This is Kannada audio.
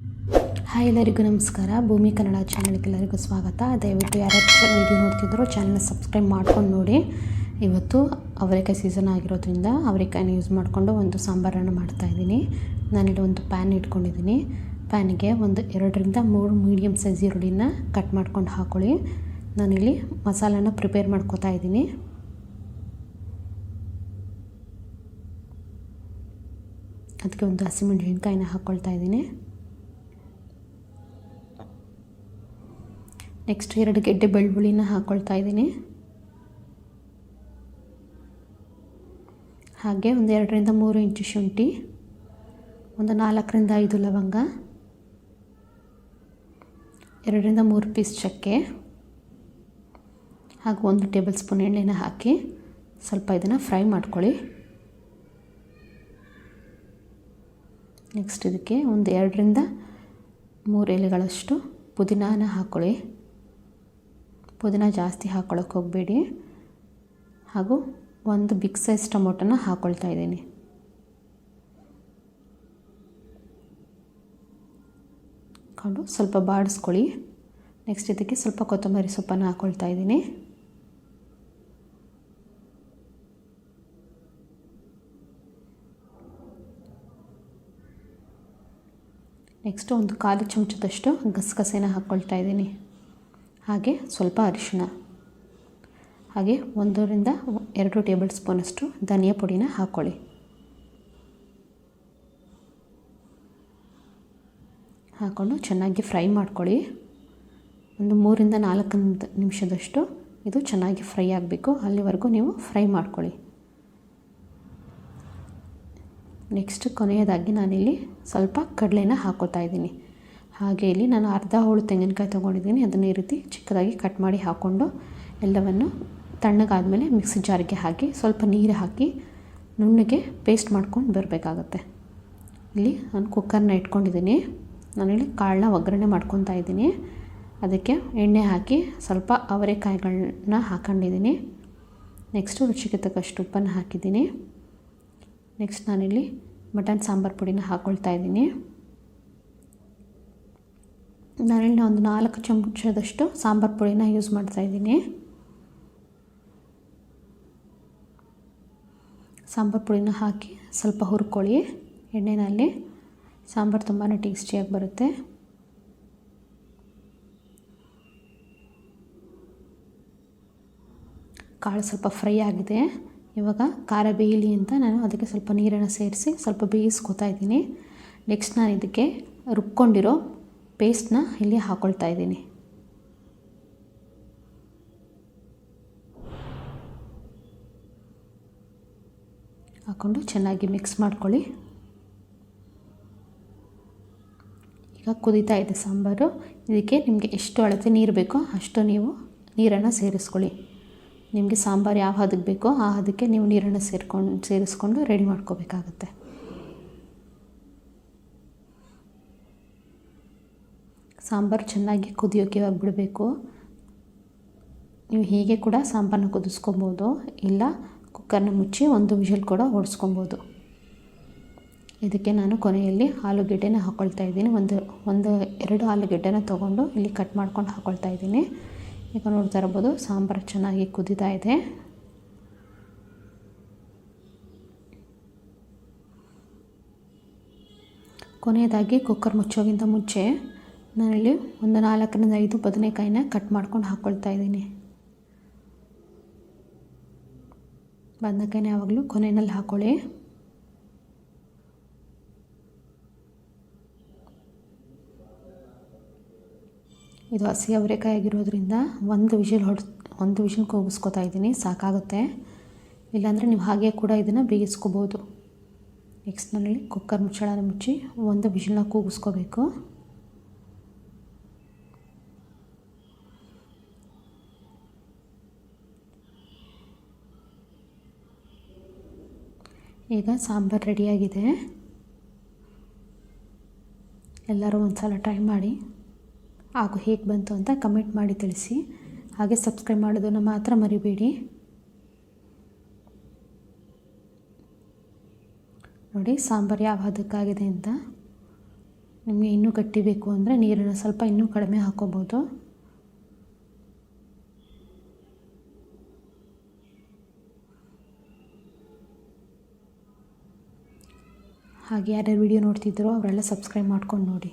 ಹಾಯ್ ಎಲ್ಲರಿಗೂ ನಮಸ್ಕಾರ. ಭೂಮಿ ಕನ್ನಡ ಚಾನಲ್ಗೆ ಎಲ್ಲರಿಗೂ ಸ್ವಾಗತ. ದಯವಿಟ್ಟು ಯಾರ್ಯಾರು ವಿಡಿಯೋ ನೋಡ್ತಿದ್ರು ಚಾನಲ್ನ ಸಬ್ಸ್ಕ್ರೈಬ್ ಮಾಡ್ಕೊಂಡು ನೋಡಿ. ಇವತ್ತು ಅವರೆಕಾಯಿ ಸೀಸನ್ ಆಗಿರೋದ್ರಿಂದ ಅವರೆಕಾಯಿನ ಯೂಸ್ ಮಾಡಿಕೊಂಡು ಒಂದು ಸಾಂಬಾರನ್ನು ಮಾಡ್ತಾಯಿದ್ದೀನಿ ನಾನಿಲ್ಲಿ ಒಂದು ಪ್ಯಾನ್ ಇಟ್ಕೊಂಡಿದ್ದೀನಿ. ಪ್ಯಾನಿಗೆ ಒಂದು ಎರಡರಿಂದ ಮೂರು ಮೀಡಿಯಮ್ ಸೈಜ್ ಈರುಳ್ಳಿನ ಕಟ್ ಮಾಡ್ಕೊಂಡು ಹಾಕೊಳ್ಳಿ. ನಾನಿಲ್ಲಿ ಮಸಾಲನ ಪ್ರಿಪೇರ್ ಮಾಡ್ಕೋತಾ ಇದ್ದೀನಿ. ಅದಕ್ಕೆ ಒಂದು ಹಸಿಮೆಣಸಿನ್ಕಾಯಿನ ಹಾಕ್ಕೊಳ್ತಾ ಇದ್ದೀನಿ. ನೆಕ್ಸ್ಟ್ ಎರಡು ಗೆಡ್ಡೆ ಬೆಳ್ಳುಳ್ಳಿನ ಹಾಕ್ಕೊಳ್ತಾ ಇದ್ದೀನಿ. ಹಾಗೆ ಒಂದು ಎರಡರಿಂದ ಮೂರು ಇಂಚು ಶುಂಠಿ, ಒಂದು ನಾಲ್ಕರಿಂದ ಐದು ಲವಂಗ, ಎರಡರಿಂದ ಮೂರು ಪೀಸ್ ಚಕ್ಕೆ, ಹಾಗೂ ಒಂದು ಟೇಬಲ್ ಸ್ಪೂನ್ ಎಣ್ಣೆನ ಹಾಕಿ ಸ್ವಲ್ಪ ಇದನ್ನು ಫ್ರೈ ಮಾಡ್ಕೊಳ್ಳಿ. ನೆಕ್ಸ್ಟ್ ಇದಕ್ಕೆ ಒಂದು ಎರಡರಿಂದ ಮೂರು ಎಲೆಗಳಷ್ಟು ಪುದೀನಾನ ಹಾಕ್ಕೊಳ್ಳಿ ಪುದೀನ ಜಾಸ್ತಿ ಹಾಕ್ಕೊಳಕ್ಕೆ ಹೋಗಬೇಡಿ. ಹಾಗೂ ಒಂದು ಬಿಗ್ ಸೈಜ್ ಟೊಮೊಟೊನ ಹಾಕ್ಕೊಳ್ತಾ ಇದ್ದೀನಿ. ಕೊಂಡು ಸ್ವಲ್ಪ ಬಾಡಿಸ್ಕೊಳ್ಳಿ. ನೆಕ್ಸ್ಟ್ ಇದಕ್ಕೆ ಸ್ವಲ್ಪ ಕೊತ್ತಂಬರಿ ಸೊಪ್ಪನ್ನು ಹಾಕ್ಕೊಳ್ತಾ ಇದ್ದೀನಿ. ನೆಕ್ಸ್ಟು ಒಂದು ಕಾಲು ಚಮಚದಷ್ಟು ಗಸಗಸೆನ ಹಾಕ್ಕೊಳ್ತಾ ಇದ್ದೀನಿ. ಹಾಗೆ ಸ್ವಲ್ಪ ಅರಿಶಿಣ. ಹಾಗೆ ಒಂದರಿಂದ ಎರಡು ಟೇಬಲ್ ಸ್ಪೂನಷ್ಟು ಧನಿಯಾ ಪುಡಿನ ಹಾಕ್ಕೊಳ್ಳಿ ಹಾಕ್ಕೊಂಡು ಚೆನ್ನಾಗಿ ಫ್ರೈ ಮಾಡ್ಕೊಳ್ಳಿ. ಒಂದು ಮೂರಿಂದ ನಾಲ್ಕು ನಿಮಿಷದಷ್ಟು ಇದು ಚೆನ್ನಾಗಿ ಫ್ರೈ ಆಗಬೇಕು. ಅಲ್ಲಿವರೆಗೂ ನೀವು ಫ್ರೈ ಮಾಡ್ಕೊಳ್ಳಿ. ನೆಕ್ಸ್ಟ್ ಕೊನೆಯದಾಗಿ ನಾನಿಲ್ಲಿ ಸ್ವಲ್ಪ ಕಡಲೆನ ಹಾಕೋತಾ ಇದ್ದೀನಿ. ಹಾಗೆ ಇಲ್ಲಿ ನಾನು ಅರ್ಧ ಹೋಳು ತೆಂಗಿನಕಾಯಿ ತೊಗೊಂಡಿದ್ದೀನಿ. ಅದನ್ನು ಈ ರೀತಿ ಚಿಕ್ಕದಾಗಿ ಕಟ್ ಮಾಡಿ ಹಾಕ್ಕೊಂಡು ಎಲ್ಲವನ್ನು ತಣ್ಣಗಾದಮೇಲೆ ಮಿಕ್ಸಿ ಜಾರಿಗೆ ಹಾಕಿ ಸ್ವಲ್ಪ ನೀರು ಹಾಕಿ ನುಣ್ಣಗೆ ಪೇಸ್ಟ್ ಮಾಡ್ಕೊಂಡು ಬರಬೇಕಾಗತ್ತೆ. ಇಲ್ಲಿ ನಾನು ಕುಕ್ಕರ್ನ ಇಟ್ಕೊಂಡಿದ್ದೀನಿ. ನಾನಿಲ್ಲಿ ಕಾಳನ್ನ ಒಗ್ಗರಣೆ ಮಾಡ್ಕೊತಾ ಇದ್ದೀನಿ. ಅದಕ್ಕೆ ಎಣ್ಣೆ ಹಾಕಿ ಸ್ವಲ್ಪ ಅವರೆಕಾಯಿಗಳನ್ನ ಹಾಕೊಂಡಿದ್ದೀನಿ. ನೆಕ್ಸ್ಟು ರುಚಿಗೆ ತಕ್ಕಷ್ಟು ಉಪ್ಪನ್ನು ಹಾಕಿದ್ದೀನಿ. ನೆಕ್ಸ್ಟ್ ನಾನಿಲ್ಲಿ ಮಟನ್ ಸಾಂಬಾರು ಪುಡಿನ ಹಾಕ್ಕೊಳ್ತಾ ಇದ್ದೀನಿ. ನಾನಿಲ್ಲಿ ಒಂದು ನಾಲ್ಕು ಚಮಚದಷ್ಟು ಸಾಂಬಾರು ಪುಡಿನ ಯೂಸ್ ಮಾಡ್ತಾ ಇದ್ದೀನಿ. ಸಾಂಬಾರು ಪುಡಿನ ಹಾಕಿ ಸ್ವಲ್ಪ ಹುರ್ಕೊಳ್ಳಿ. ಎಣ್ಣೆಯಲ್ಲಿ ಸಾಂಬಾರು ತುಂಬಾ ಟೇಸ್ಟಿಯಾಗಿ ಬರುತ್ತೆ. ಕಾಳು ಸ್ವಲ್ಪ ಫ್ರೈ ಆಗಿದೆ. ಇವಾಗ ಖಾರ ಬೇಯಲಿ ಅಂತ ನಾನು ಅದಕ್ಕೆ ಸ್ವಲ್ಪ ನೀರನ್ನು ಸೇರಿಸಿ ಸ್ವಲ್ಪ ಬೇಯಿಸ್ಕೊತಾ ಇದ್ದೀನಿ. ನೆಕ್ಸ್ಟ್ ನಾನು ಇದಕ್ಕೆ ರುಬ್ಕೊಂಡಿರೋ ಪೇಸ್ಟ್ನ ಇಲ್ಲಿ ಹಾಕ್ಕೊಳ್ತಾ ಇದ್ದೀನಿ. ಹಾಕ್ಕೊಂಡು ಚೆನ್ನಾಗಿ ಮಿಕ್ಸ್ ಮಾಡ್ಕೊಳ್ಳಿ. ಈಗ ಕುದೀತಾ ಇದೆ ಸಾಂಬಾರು. ಇದಕ್ಕೆ ನಿಮಗೆ ಎಷ್ಟು ಅಳತೆ ನೀರು ಬೇಕೋ ಅಷ್ಟು ನೀವು ನೀರನ್ನು ಸೇರಿಸ್ಕೊಳ್ಳಿ. ನಿಮಗೆ ಸಾಂಬಾರು ಯಾವ ಹದಕ್ಕೆ ಬೇಕೋ ಆ ಹದಕ್ಕೆ ನೀವು ನೀರನ್ನು ಸೇರ್ಕೊಂಡು, ಸೇರಿಸ್ಕೊಂಡು ರೆಡಿ ಮಾಡ್ಕೋಬೇಕಾಗತ್ತೆ. ಸಾಂಬಾರು ಚೆನ್ನಾಗಿ ಕುದಿಯೋಕೆ ಬಿಡಬೇಕು ನೀವು ಹೀಗೆ ಕೂಡ ಸಾಂಬಾರನ್ನ ಕುದಿಸ್ಕೊಬೋದು. ಇಲ್ಲ, ಕುಕ್ಕರ್ನ ಮುಚ್ಚಿ ಒಂದು ವಿಷಲ್ ಕೂಡ ಓಡಿಸ್ಕೊಬೋದು ಇದಕ್ಕೆ ನಾನು ಕೊನೆಯಲ್ಲಿ ಆಲೂಗೆಡ್ಡೆನ ಹಾಕ್ಕೊಳ್ತಾ ಇದ್ದೀನಿ. ಒಂದು ಒಂದು, ಎರಡು ಆಲೂಗೆಡ್ಡೆನ ತೊಗೊಂಡು ಇಲ್ಲಿ ಕಟ್ ಮಾಡ್ಕೊಂಡು ಹಾಕ್ಕೊಳ್ತಾ ಇದ್ದೀನಿ. ಈಗ ನೋಡ್ತಾ ಇರ್ಬೋದು, ಸಾಂಬಾರು ಚೆನ್ನಾಗಿ ಕುದೀತಾ ಇದೆ. ಕೊನೆಯದಾಗಿ ಕುಕ್ಕರ್ ಮುಚ್ಚೋಗಿಂತ ಮುಂಚೆ ನಾನಿಲ್ಲಿ ಒಂದು ನಾಲ್ಕರಿಂದ ಐದು ಬದನೆಕಾಯಿನ ಕಟ್ ಮಾಡ್ಕೊಂಡು ಹಾಕ್ಕೊಳ್ತಾ ಇದ್ದೀನಿ. ಬದನೆಕಾಯಿನ ಯಾವಾಗಲೂ ಕೊನೆಯಲ್ಲಿ ಹಾಕ್ಕೊಳ್ಳಿ ಇದು ಹಸಿ ಅವರೆಕಾಯಿ ಆಗಿರೋದ್ರಿಂದ ಒಂದು ವಿಷಲ್ ಹೊಡ್, ಒಂದು ವಿಷಲ್ ಕೂಗಿಸ್ಕೊತಾ ಇದ್ದೀನಿ, ಸಾಕಾಗುತ್ತೆ. ಇಲ್ಲಾಂದರೆ ನೀವು ಹಾಗೆ ಕೂಡ ಇದನ್ನು ಬೇಯಿಸ್ಕೋಬೋದು. ನೆಕ್ಸ್ಟ್ ನನ್ನಲ್ಲಿ ಕುಕ್ಕರ್ ಮುಚ್ಚಳನ ಮುಚ್ಚಿ ಒಂದು ವಿಷಲ್ನ ಕೂಗಿಸ್ಕೋಬೇಕು. ಈಗ ಸಾಂಬಾರು ರೆಡಿಯಾಗಿದೆ. ಎಲ್ಲರೂ ಒಂದು ಸಲ ಟ್ರೈ ಮಾಡಿ. ಹಾಗೂ ಹೇಗೆ ಬಂತು ಅಂತ ಕಮೆಂಟ್ ಮಾಡಿ ತಿಳಿಸಿ. ಹಾಗೆ ಸಬ್ಸ್ಕ್ರೈಬ್ ಮಾಡೋದನ್ನು ಮಾತ್ರ ಮರಿಬೇಡಿ. ನೋಡಿ, ಸಾಂಬಾರು ಯಾವ ಹದಕ್ಕಾಗಿದೆ ಅಂತ. ನಿಮಗೆ ಇನ್ನೂ ಗಟ್ಟಿ ಬೇಕು ಅಂದರೆ ನೀರನ್ನು ಸ್ವಲ್ಪ ಇನ್ನೂ ಕಡಿಮೆ ಹಾಕ್ಕೋಬೋದು ಹಾಗೆ ಯಾರ್ಯಾರು ವಿಡಿಯೋ ನೋಡ್ತಿದ್ದೀರೋ ಅವರೆಲ್ಲ ಸಬ್ಸ್ಕ್ರೈಬ್ ಮಾಡ್ಕೊಂಡು ನೋಡಿ.